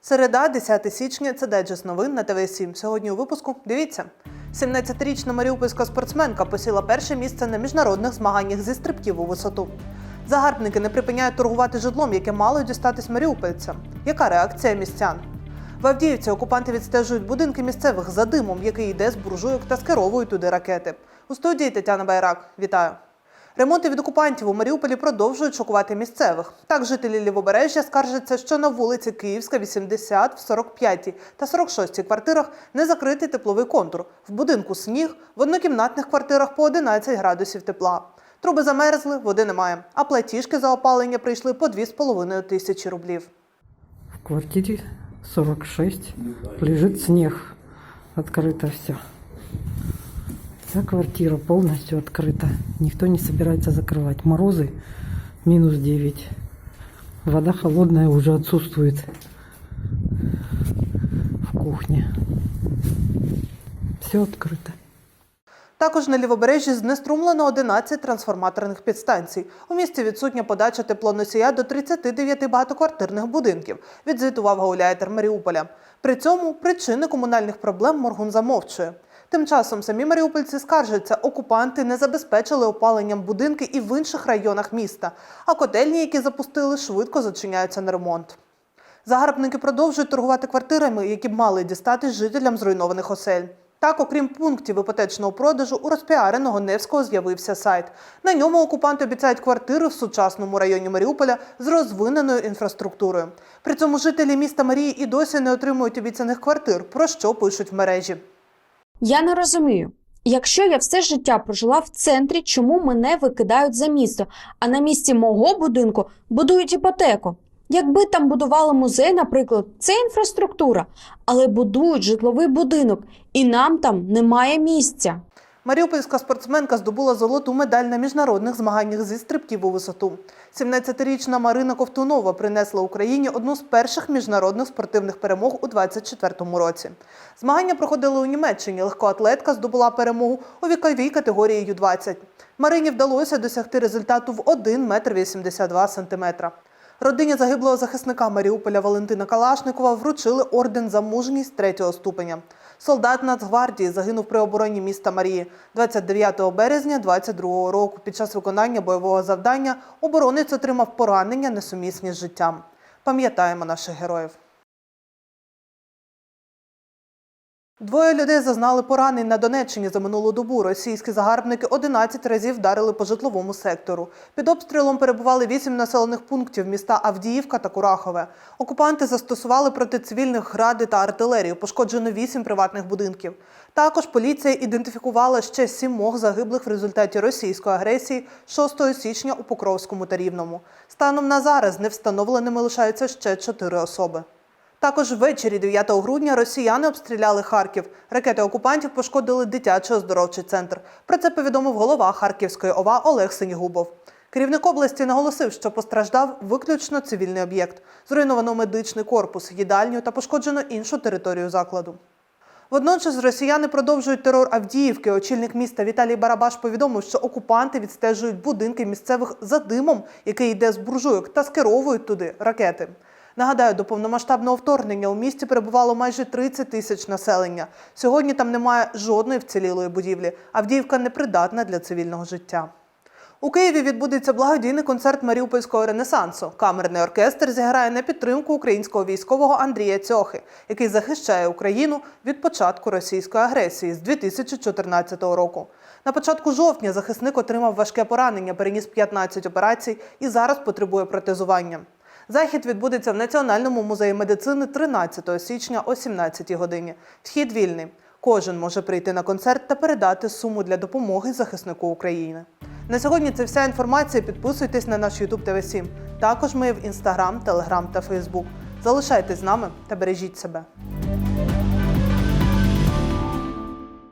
Середа, 10 січня, це Деджес новин на ТВ 7 Сьогодні у випуску дивіться. 17-річна маріупольська спортсменка посіла перше місце на міжнародних змаганнях зі стрибків у висоту. Загарбники не припиняють торгувати житлом, яке мало дістатись маріупольцям. Яка реакція містян? В Авдіївці окупанти відстежують будинки місцевих за димом, який йде з буржуйок та скеровують туди ракети. У студії Тетяна Байрак. Вітаю. Ремонти від окупантів у Маріуполі продовжують шокувати місцевих. Так, жителі Лівобережжя скаржаться, що на вулиці Київська, 80, в 45 та 46 квартирах не закритий тепловий контур. В будинку сніг, в однокімнатних квартирах по 11 градусів тепла. Труби замерзли, води немає, а платіжки за опалення прийшли по 2,5 тисячі рублів. В квартире 46 лежит снег. Открыто все. Вся квартира полностью открыта. Никто не собирается закрывать. Морозы минус 9. Вода холодная уже отсутствует в кухне. Все открыто. Також на лівобережжі знеструмлено 11 трансформаторних підстанцій. У місті відсутня подача теплоносія до 39 багатоквартирних будинків, відзвітував гауляйтер Маріуполя. При цьому причини комунальних проблем Моргун замовчує. Тим часом самі маріупольці скаржаться, окупанти не забезпечили опаленням будинки і в інших районах міста, а котельні, які запустили, швидко зачиняються на ремонт. Загарбники продовжують торгувати квартирами, які б мали дістатись жителям зруйнованих осель. Так, окрім пунктів іпотечного продажу, у розпіареного Невського з'явився сайт. На ньому окупанти обіцяють квартири в сучасному районі Маріуполя з розвиненою інфраструктурою. При цьому жителі міста Марії і досі не отримують обіцяних квартир, про що пишуть в мережі. Я не розумію. Якщо я все життя прожила в центрі, чому мене викидають за місто, а на місці мого будинку будують іпотеку? Якби там будували музей, наприклад, це інфраструктура, але будують житловий будинок, і нам там немає місця. Маріупольська спортсменка здобула золоту медаль на міжнародних змаганнях зі стрибків у висоту. 17-річна Марина Ковтунова принесла Україні одну з перших міжнародних спортивних перемог у 2024 році. Змагання проходили у Німеччині. Легкоатлетка здобула перемогу у віковій категорії Ю-20. Марині вдалося досягти результату в 1 метр 82 сантиметра. Родині загиблого захисника Маріуполя Валентина Калашникова вручили орден за мужність третього ступеня. Солдат Нацгвардії загинув при обороні міста Марії 29 березня 22 року. Під час виконання бойового завдання оборонець отримав поранення несумісні з життям. Пам'ятаємо наших героїв. Двоє людей зазнали поранень на Донеччині за минулу добу. Російські загарбники 11 разів вдарили по житловому сектору. Під обстрілом перебували 8 населених пунктів міста Авдіївка та Курахове. Окупанти застосували проти цивільних гради та артилерію. Пошкоджено 8 приватних будинків. Також поліція ідентифікувала ще сімох загиблих в результаті російської агресії 6 січня у Покровському та Рівному. Станом на зараз невстановленими лишаються ще 4 особи. Також ввечері 9 грудня росіяни обстріляли Харків. Ракети окупантів пошкодили дитячий оздоровчий центр. Про це повідомив голова Харківської ОВА Олег Синігубов. Керівник області наголосив, що постраждав виключно цивільний об'єкт. Зруйновано медичний корпус, їдальню та пошкоджено іншу територію закладу. Водночас росіяни продовжують терор Авдіївки. Очільник міста Віталій Барабаш повідомив, що окупанти відстежують будинки місцевих за димом, який йде з буржуйок, та скеровують туди ракети. Нагадаю, до повномасштабного вторгнення у місті перебувало майже 30 тисяч населення. Сьогодні там немає жодної вцілілої будівлі. Авдіївка непридатна для цивільного життя. У Києві відбудеться благодійний концерт Маріупольського ренесансу. Камерний оркестр зіграє на підтримку українського військового Андрія Цьохи, який захищає Україну від початку російської агресії з 2014 року. На початку жовтня захисник отримав важке поранення, переніс 15 операцій і зараз потребує протезування. Захід відбудеться в Національному музеї медицини 13 січня о 17 годині. Вхід вільний. Кожен може прийти на концерт та передати суму для допомоги захиснику України. На сьогодні це вся інформація. Підписуйтесь на наш YouTube ТВ 7 Також ми в Instagram, Telegram та Facebook. Залишайтесь з нами та бережіть себе.